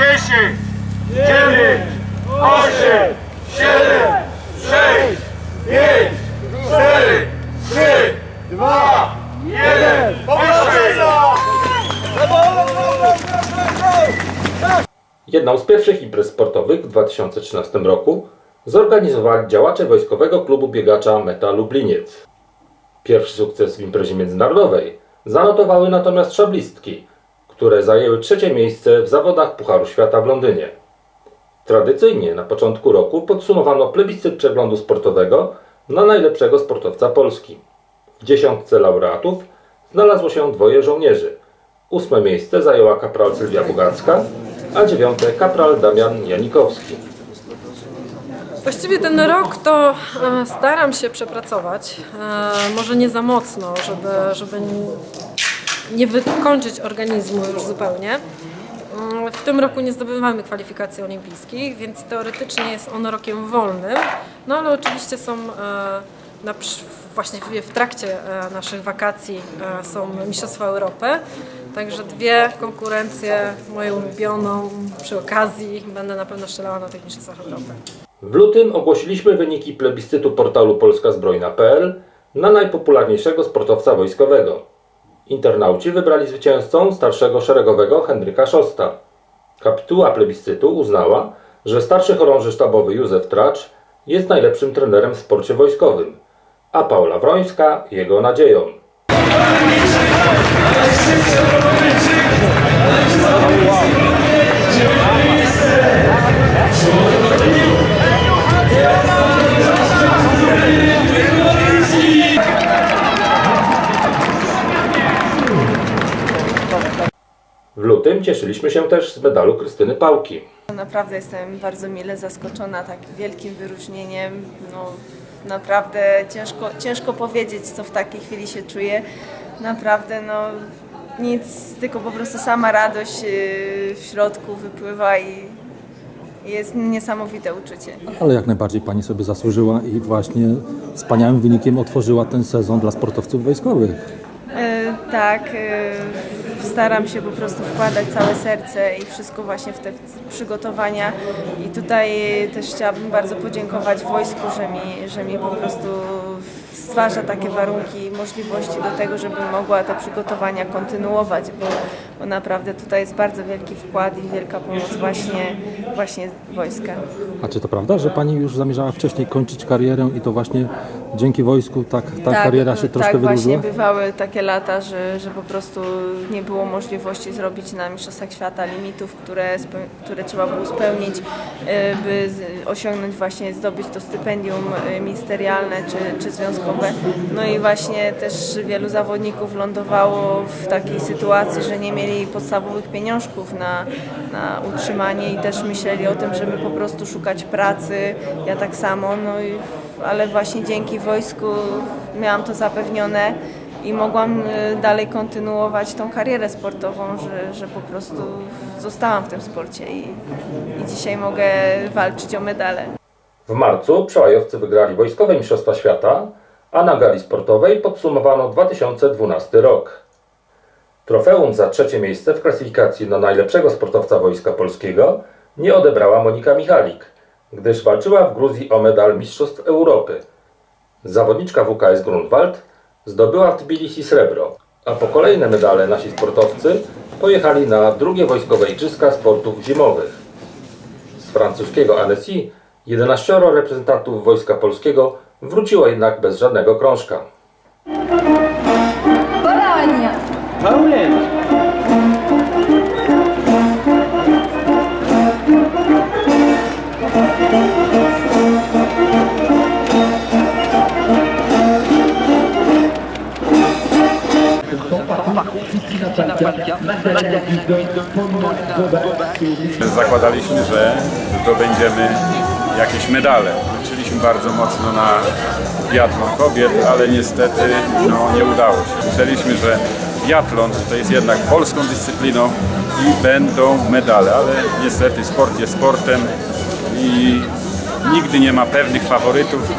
10, 9, 8, 7, 6, 5, 4, 3, 2, 1. Poproszę! Jedną z pierwszych imprez sportowych w 2013 roku zorganizowali działacze Wojskowego Klubu Biegacza Meta Lubliniec. Pierwszy sukces w imprezie międzynarodowej zanotowały natomiast szablistki, które zajęły trzecie miejsce w zawodach Pucharu Świata w Londynie. Tradycyjnie na początku roku podsumowano plebiscyt przeglądu sportowego na najlepszego sportowca Polski. W dziesiątce laureatów znalazło się dwoje żołnierzy. Ósme miejsce zajęła kapral Sylwia Bugacka, a dziewiąte kapral Damian Janikowski. Właściwie ten rok to e, staram się przepracować, e, może nie za mocno, żeby, żeby nie wykończyć organizmu już zupełnie. Mm, W tym roku nie zdobywamy kwalifikacji olimpijskich, więc teoretycznie jest on rokiem wolnym, no ale oczywiście są e, na, właśnie w- w trakcie e, naszych wakacji e, są Mistrzostwa Europy, także dwie konkurencje, moją ulubioną przy okazji, będę na pewno strzelała na tych Mistrzostwach Europy. W lutym ogłosiliśmy wyniki plebiscytu portalu polskazbrojna.pl na najpopularniejszego sportowca wojskowego. Internauci wybrali zwycięzcą starszego szeregowego Henryka Szosta. Kapituła plebiscytu uznała, że starszy chorąży sztabowy Józef Tracz jest najlepszym trenerem w sporcie wojskowym, a Paula Wrońska jego nadzieją. W lutym cieszyliśmy się też z medalu Krystyny Pałki. Naprawdę jestem bardzo mile zaskoczona tak wielkim wyróżnieniem. No, naprawdę ciężko, ciężko powiedzieć, co w takiej chwili się czuję. Naprawdę no, nic, tylko po prostu sama radość yy, w środku wypływa i jest niesamowite uczucie. Ale jak najbardziej Pani sobie zasłużyła i właśnie wspaniałym wynikiem otworzyła ten sezon dla sportowców wojskowych. E, Tak, e, staram się po prostu wkładać całe serce i wszystko właśnie w te przygotowania. I tutaj też chciałabym bardzo podziękować wojsku, że mi, że mi po prostu stwarza takie warunki i możliwości do tego, żebym mogła te przygotowania kontynuować, bo, bo naprawdę tutaj jest bardzo wielki wkład i wielka pomoc właśnie, właśnie wojska. A czy to prawda, że Pani już zamierzała wcześniej kończyć karierę i to właśnie dzięki wojsku tak ta kariera się troszkę tak, wydłużyła? właśnie bywały takie lata, że, że po prostu nie było możliwości zrobić na Mistrzostwach Świata limitów, które, spe- które trzeba było spełnić, e, by z- osiągnąć właśnie, zdobyć to stypendium e, ministerialne czy, czy związkowe. No i właśnie też wielu zawodników lądowało w takiej sytuacji, że nie mieli podstawowych pieniążków na, na utrzymanie i też myśleli o tym, żeby po prostu szukać pracy. Ja tak samo, no i ale właśnie dzięki wojsku miałam to zapewnione i mogłam y, dalej kontynuować tą karierę sportową, że, że po prostu zostałam w tym sporcie i, i dzisiaj mogę walczyć o medale. W marcu przełajowcy wygrali Wojskowe Mistrzostwa Świata, a na gali sportowej podsumowano 2012 rok. Trofeum za trzecie miejsce w klasyfikacji na najlepszego sportowca Wojska Polskiego nie odebrała Monika Michalik, gdyż walczyła w Gruzji o medal Mistrzostw Europy. Zawodniczka WKS Grunwald zdobyła w Tbilisi srebro, a po kolejne medale nasi sportowcy pojechali na drugie Wojskowe Igrzyska Sportów Zimowych. Z francuskiego Annecy 11 reprezentantów Wojska Polskiego wróciło jednak bez żadnego krążka. Barania. Zakładaliśmy, że zdobędziemy jakieś medale. Liczyliśmy bardzo mocno na biatlon kobiet, ale niestety no, nie udało się. Myśleliśmy, że biatlon to jest jednak polską dyscypliną i będą medale, ale niestety sport jest sportem i nigdy nie ma pewnych faworytów.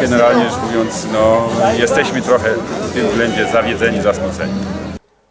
Generalnie rzecz mówiąc, no, jesteśmy trochę w tym względzie zawiedzeni, zasmuceni.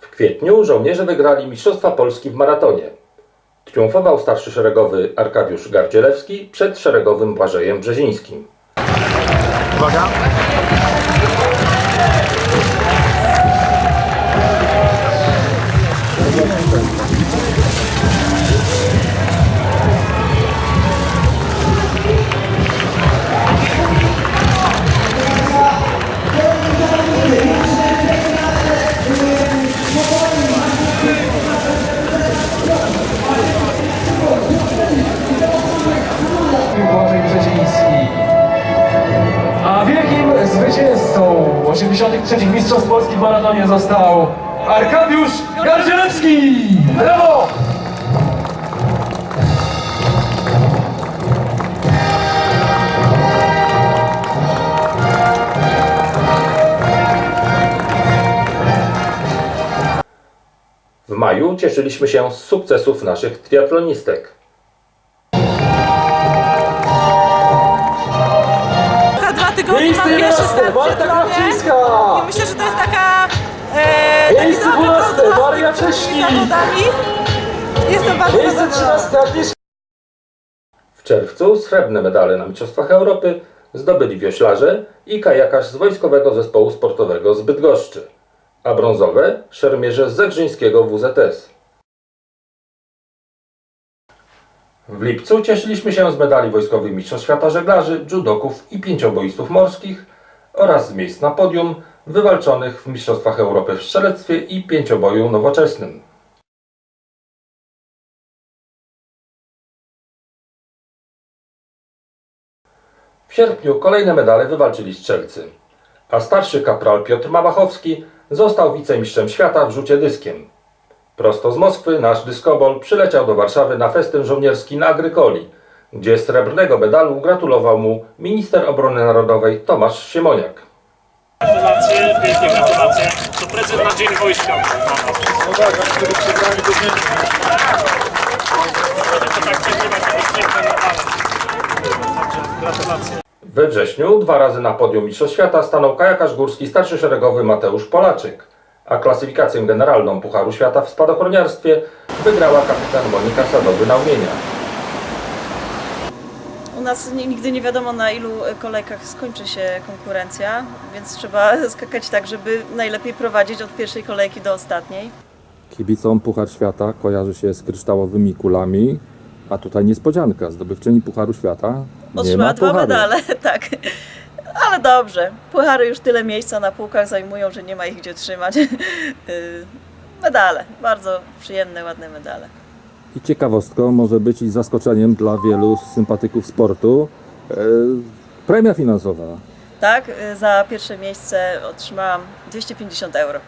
W kwietniu żołnierze wygrali Mistrzostwa Polski w maratonie. Triumfował starszy szeregowy Arkadiusz Gardzielewski przed szeregowym Błażejem Brzezińskim. Błażej zwycięzcą 83 Mistrzostw Polski w maratonie został Arkadiusz Gardzielewski! Brawo! W maju cieszyliśmy się z sukcesów naszych triatlonistek. Miejsce mam pierwszy 11, start w Marta Krawczyńska! i myślę, że to jest taka e, Miejsce dobry 12, prognostyk Maria Cześnik! Jestem bardzo Miejsce zadowolona. 13 Agnieszka W czerwcu srebrne medale na Mistrzostwach Europy zdobyli wioślarze i kajakarz z Wojskowego Zespołu Sportowego z Bydgoszczy, a brązowe szermierze z Zegrzyńskiego WZS. W lipcu cieszyliśmy się z medali wojskowych Mistrzostw Świata żeglarzy, judoków i pięcioboistów morskich oraz z miejsc na podium wywalczonych w Mistrzostwach Europy w strzelectwie i pięcioboju nowoczesnym. W sierpniu kolejne medale wywalczyli strzelcy, a starszy kapral Piotr Małachowski został wicemistrzem świata w rzucie dyskiem. Prosto z Moskwy nasz dyskobol przyleciał do Warszawy na festyn żołnierski na Agrykoli, gdzie srebrnego medalu gratulował mu minister obrony narodowej Tomasz Siemoniak. Gratulacje, wielkie gratulacje. To prezent na Dzień Wojska. No tak, a który przegrali do To tak przegrywać jakieś piękne medale. Także gratulacje. We wrześniu dwa razy na podium Mistrzostw Świata stanął kajakarz górski starszy szeregowy Mateusz Polaczyk, a klasyfikację generalną Pucharu Świata w spadochroniarstwie wygrała kapitan Monika Sadowy-Naumienia. U nas ni- nigdy nie wiadomo na ilu e, kolejkach skończy się konkurencja, więc trzeba skakać tak, żeby najlepiej prowadzić od pierwszej kolejki do ostatniej. Kibicom Puchar Świata kojarzy się z kryształowymi kulami, a tutaj niespodzianka, zdobywczyni Pucharu Świata nie Otrzymała ma dwa pucharu. medale, tak. Ale dobrze. Puchary już tyle miejsca na półkach zajmują, że nie ma ich gdzie trzymać. Y, medale, bardzo przyjemne, ładne medale. I ciekawostką może być i zaskoczeniem dla wielu sympatyków sportu e, premia finansowa. Tak, y, za pierwsze miejsce otrzymałam 250 euro.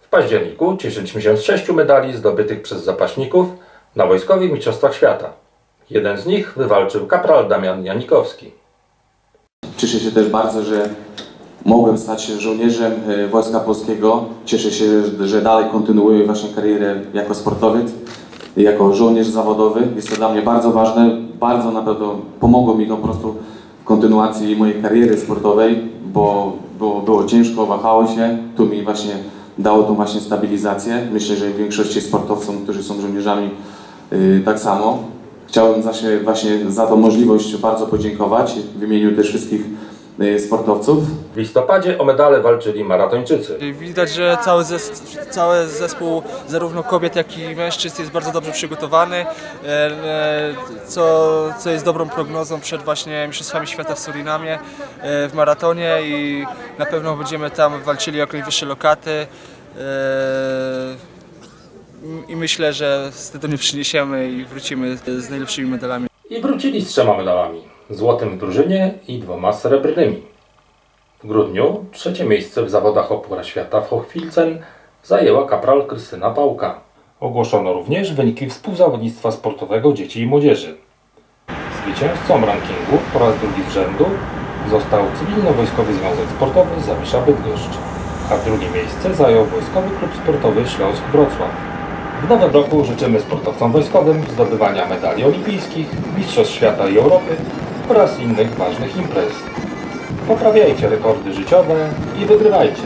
W październiku cieszyliśmy się z sześciu medali zdobytych przez zapaśników na Wojskowych Mistrzostwach Świata. Jeden z nich wywalczył kapral Damian Janikowski. Cieszę się też bardzo, że mogłem stać się żołnierzem e, Wojska Polskiego. Cieszę się, że dalej kontynuuję właśnie karierę jako sportowiec, jako żołnierz zawodowy. Jest to dla mnie bardzo ważne. Bardzo na pewno pomogło mi to po prostu w kontynuacji mojej kariery sportowej, bo było, było ciężko, wahało się. Tu mi właśnie dało tą właśnie stabilizację. Myślę, że większości sportowcom, którzy są żołnierzami, yy, tak samo. Chciałbym właśnie, właśnie za tą możliwość bardzo podziękować w imieniu też wszystkich yy, sportowców. W listopadzie o medale walczyli maratończycy. Widać, że cały, zes cały zespół zarówno kobiet, jak i mężczyzn jest bardzo dobrze przygotowany, e, e, co, co jest dobrą prognozą przed właśnie Mistrzostwami Świata w Surinamie e, w maratonie i na pewno będziemy tam walczyli o najwyższe lokaty i myślę, że z nie przyniesiemy i wrócimy z najlepszymi medalami. I wrócili z trzema medalami. Złotym w drużynie i dwoma srebrnymi. W grudniu trzecie miejsce w zawodach o Puchar Świata w Hochfilzen zajęła kapral Krystyna Pałka. Ogłoszono również wyniki współzawodnictwa sportowego dzieci i młodzieży. Zwycięzcą rankingu po raz drugi z rzędu został Cywilno-Wojskowy Związek Sportowy Zawisza Bydgoszcz, a drugie miejsce zajął Wojskowy Klub Sportowy Śląsk Wrocław. W nowym roku życzymy sportowcom wojskowym zdobywania medali olimpijskich, Mistrzostw Świata i Europy oraz innych ważnych imprez. Poprawiajcie rekordy życiowe i wygrywajcie!